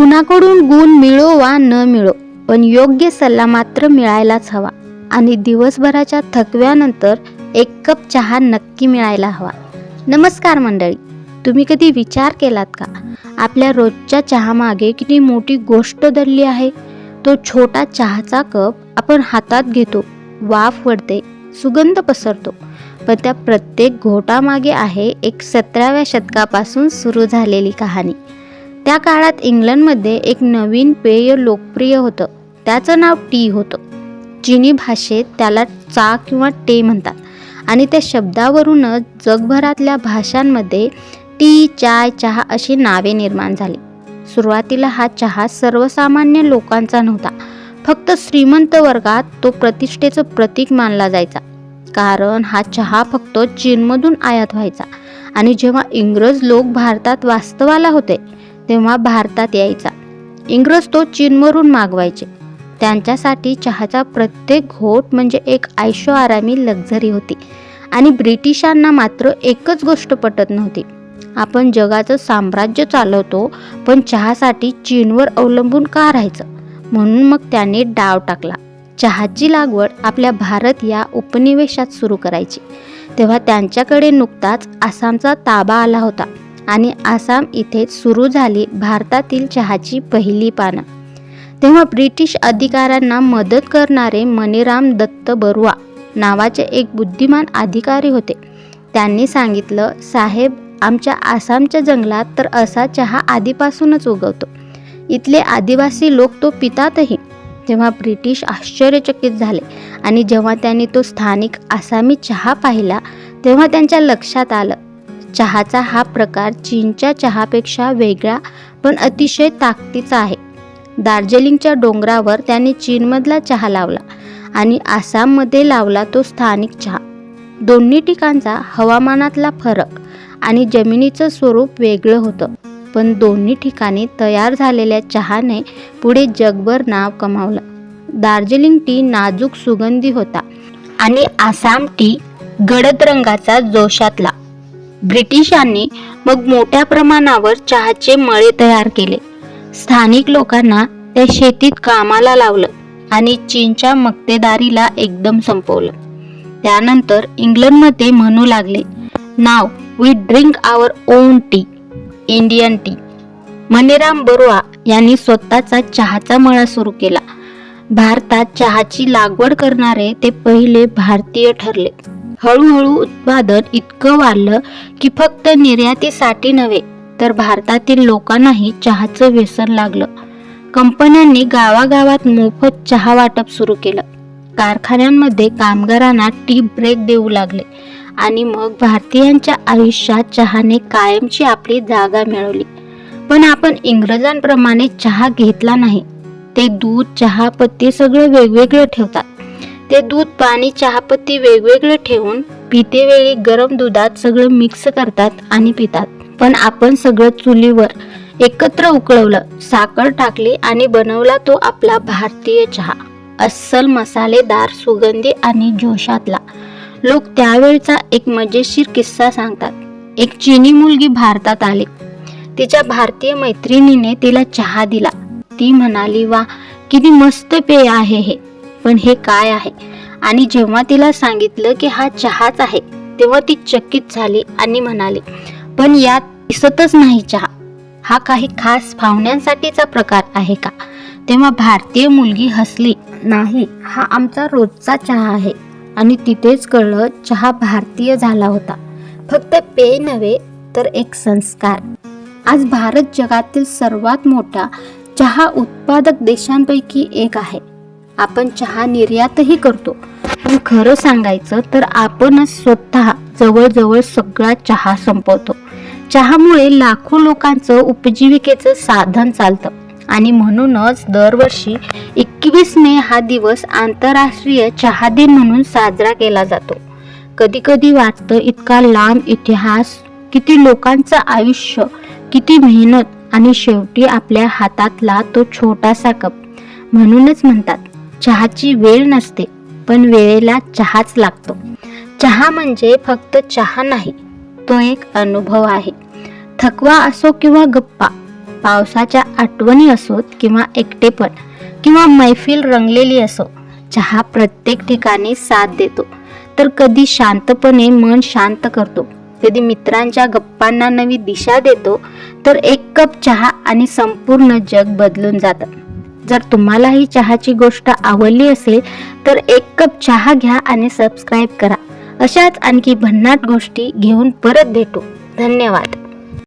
कुणाकडून गुण मिळो वा न मिळो पण योग्य सल्ला मात्र मिळायलाच हवा. आणि दिवसभराच्या थकव्यानंतर एक कप चहा नक्की मिळायला हवा. नमस्कार मंडळी तुम्ही कधी विचार केलात का? आपल्या रोजच्या चहामागे किती मोठी गोष्ट दडली आहे? तो छोटा चहाचा कप आपण हातात घेतो वाफ वडते सुगंध पसरतो. पण त्या प्रत्येक घोटामागे आहे एक सतराव्या शतकापासून सुरू झालेली कहाणी. त्या काळात इंग्लंडमध्ये एक नवीन पेय लोकप्रिय होतं. त्याचं नाव टी होतं. चिनी भाषेत त्याला चा किंवा टे म्हणतात. आणि त्या शब्दावरूनच जगभरातल्या भाषांमध्ये टी चाय चहा अशी नावे निर्माण झाली. सुरुवातीला हा चहा सर्वसामान्य लोकांचा नव्हता. फक्त श्रीमंत वर्गात तो प्रतिष्ठेचं प्रतीक मानला जायचा. कारण हा चहा फक्त चीनमधून आयात व्हायचा. आणि जेव्हा इंग्रज लोक भारतात वास्तवाला होते तेव्हा भारतात यायचा. इंग्रज तो चीनवरून मागवायचे. त्यांच्यासाठी चहाचा प्रत्येक घोट म्हणजे एक आयशो आरामी लक्झरी होती. आणि ब्रिटिशांना मात्र एकच गोष्ट पटत नव्हती. आपण जगाचं साम्राज्य चालवतो पण चहासाठी चीनवर अवलंबून का राहायचं? म्हणून मग त्यांनी डाव टाकला. चहाची लागवड आपल्या भारत या उपनिवेशात सुरू करायची. तेव्हा त्यांच्याकडे नुकताच आसामचा ताबा आला होता. आणि आसाम इथे सुरू झाली भारतातील चहाची पहिली पानं. तेव्हा ब्रिटिश अधिकाऱ्यांना मदत करणारे मणिराम दत्त बरुआ नावाचे एक बुद्धिमान अधिकारी होते. त्यांनी सांगितलं साहेब आमच्या आसामच्या जंगलात तर असा चहा आधीपासूनच उगवतो. इथले आदिवासी लोक तो पितातही. तेव्हा ब्रिटिश आश्चर्यचकित झाले आणि जेव्हा त्यांनी तो स्थानिक आसामी चहा पाहिला तेव्हा त्यांच्या लक्षात आलं चहाचा हा प्रकार चीनच्या चहापेक्षा वेगळा पण अतिशय ताकदीचा आहे. दार्जिलिंगच्या डोंगरावर त्याने चीनमधला चहा लावला आणि आसाममध्ये लावला तो स्थानिक चहा. दोन्ही ठिकाणचा हवामानातला फरक आणि जमिनीचं स्वरूप वेगळं होतं पण दोन्ही ठिकाणी तयार झालेल्या चहाने पुढे जगभर नाव कमावलं. दार्जिलिंग टी नाजूक सुगंधी होता आणि आसाम टी गडद रंगाचा जोशातला. ब्रिटिशांनी मग मोठ्या प्रमाणावर चहाचे मळे तयार केले. स्थानिक लोकांना त्या शेतीत कामाला लावलं आणि चीनच्या मक्तेदारीला एकदम संपवलं. त्यानंतर इंग्लंडमध्ये म्हणू लागले नाव we drink our own tea Indian tea Maniram Baruah यांनी स्वतःचा चहाचा मळा सुरू केला. भारतात चहाची लागवड करणारे ते पहिले भारतीय ठरले. हळूहळू उत्पादन इतकं वाढलं की फक्त निर्यातीसाठी नव्हे तर भारतातील लोकांनाही चहाचं व्यसन लागलं. कंपन्यांनी गावागावात मोफत चहा वाटप सुरू केलं. कारखान्यांमध्ये कामगारांना टी ब्रेक देऊ लागले आणि मग भारतीयांच्या आयुष्यात चहाने कायमची आपली जागा मिळवली. पण आपण इंग्रजांप्रमाणे चहा घेतला नाही. ते दूध चहापत्ती सगळं वेगवेगळे ठेवतात. ते दूध पाणी चहापत्ती वेगवेगळे ठेवून पितेवेळी गरम दुधात सगळं मिक्स करतात आणि पितात. पण आपण सगळं चुलीवर एकत्र उकळवलं साखर टाकली आणि बनवला तो आपला भारतीय चहा. अस्सल मसालेदार सुगंधी आणि जोशातला. लोक त्यावेळचा एक मजेशीर किस्सा सांगतात. एक चीनी मुलगी भारतात आली. तिच्या भारतीय मैत्रिणीने तिला चहा दिला. ती म्हणाली वा किती मस्त पेय आहे हे. पण हे काय आहे? आणि जेव्हा तिला सांगितलं की हा चहाच आहे तेव्हा ती चकित झाली आणि म्हणाली पण यात दिसतच नाही चहा. हा काही खास पाहुण्यांसाठीचा प्रकार आहे का? तेव्हा भारतीय मुलगी हसली नाही हा आमचा रोजचा चहा आहे. आणि तिथेच कळलं चहा भारतीय झाला होता. फक्त पेय नव्हे तर एक संस्कार. आज भारत जगातील सर्वात मोठा चहा उत्पादक देशांपैकी एक आहे. आपण चहा निर्यातही करतो. पण खरं सांगायचं तर आपणच स्वतः जवळजवळ सगळा चहा संपवतो. चहामुळे लाखो लोकांचं उपजीविकेचं साधन चालतं. आणि म्हणूनच दरवर्षी एकवीस मे हा दिवस आंतरराष्ट्रीय चहा दिन म्हणून साजरा केला जातो. कधी कधी वाटतं इतका लांब इतिहास किती लोकांचं आयुष्य किती मेहनत आणि शेवटी आपल्या हातातला तो छोटासा कप. म्हणूनच म्हणतात चहाची वेळ नसते पण वेळेला चहाच लागतो. चहा म्हणजे फक्त चहा नाही तो एक अनुभव आहे. थकवा असो किंवा गप्पा पावसाच्या आठवणी असोत किंवा एकटेपण किंवा मैफिल रंगलेली असो चहा प्रत्येक ठिकाणी साथ देतो. तर कधी शांतपणे मन शांत करतो कधी मित्रांच्या गप्पांना नवी दिशा देतो तर एक कप चहा आणि संपूर्ण जग बदलून जातं. जर तुम्हाला ही चहाची गोष्ट आवडली असेल तर एक कप चहा घ्या आणि सबस्क्राईब करा. अशाच आणखी भन्नाट गोष्टी घेऊन परत भेटू. धन्यवाद.